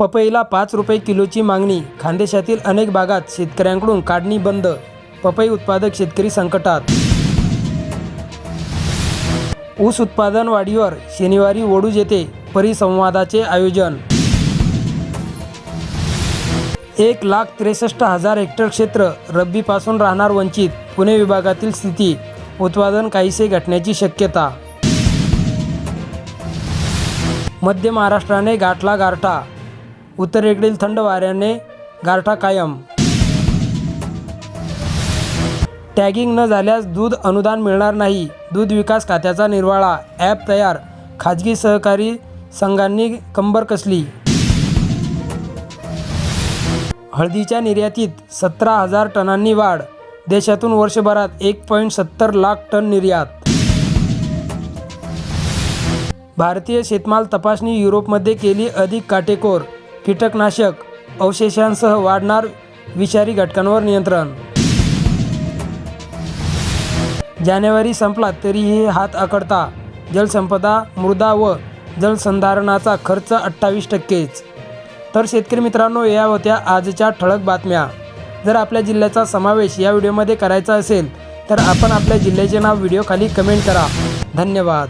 पपईला पाच रुपये किलोची मागणी. खानदेशातील अनेक भागात शेतकऱ्यांकडून काढणी बंद पपई उत्पादक शेतकरी संकटात. ऊस उत्पादन वाढीवर शनिवारी वडूज येथे परिसंवादाचे आयोजन. एक लाख त्रेसष्ट हजार हेक्टर क्षेत्र रब्बीपासून राहणार वंचित पुणे विभागातील स्थिती उत्पादन काहीसे घटण्याची शक्यता. मध्य महाराष्ट्राने गाठला गारठा उत्तरेकडील थंड वाऱ्याने गारठा कायम. टॅगिंग न झाल्यास दूध अनुदान मिळणार नाही. दूध विकास खात्याचा निर्वाळा. ॲप तयार. खाजगी सहकारी संघांनी कंबर कसली? हळदीच्या निर्यातीत सतरा हजार टनांनी वाढ. देशातून वर्षभरात एक पॉईंट सत्तर लाख टन निर्यात. भारतीय शेतमाल तपासणी युरोपमध्ये केली अधिक काटेकोर. कीटकनाशक अवशेषांसह वाढणार विषारी घटकांवर नियंत्रण. जानेवारी संपला तरीही हात आकडता जलसंपदा मृदा व जलसंधारणाचा खर्च अठ्ठावीस टक्केच. तर शेतकरी मित्रांनो या होत्या आजच्या ठळक बातम्या. जर आपल्या जिल्ह्याचा समावेश या व्हिडिओमध्ये करायचा असेल तर आपण आपल्या जिल्ह्याचे नाव व्हिडिओ खाली कमेंट करा. धन्यवाद.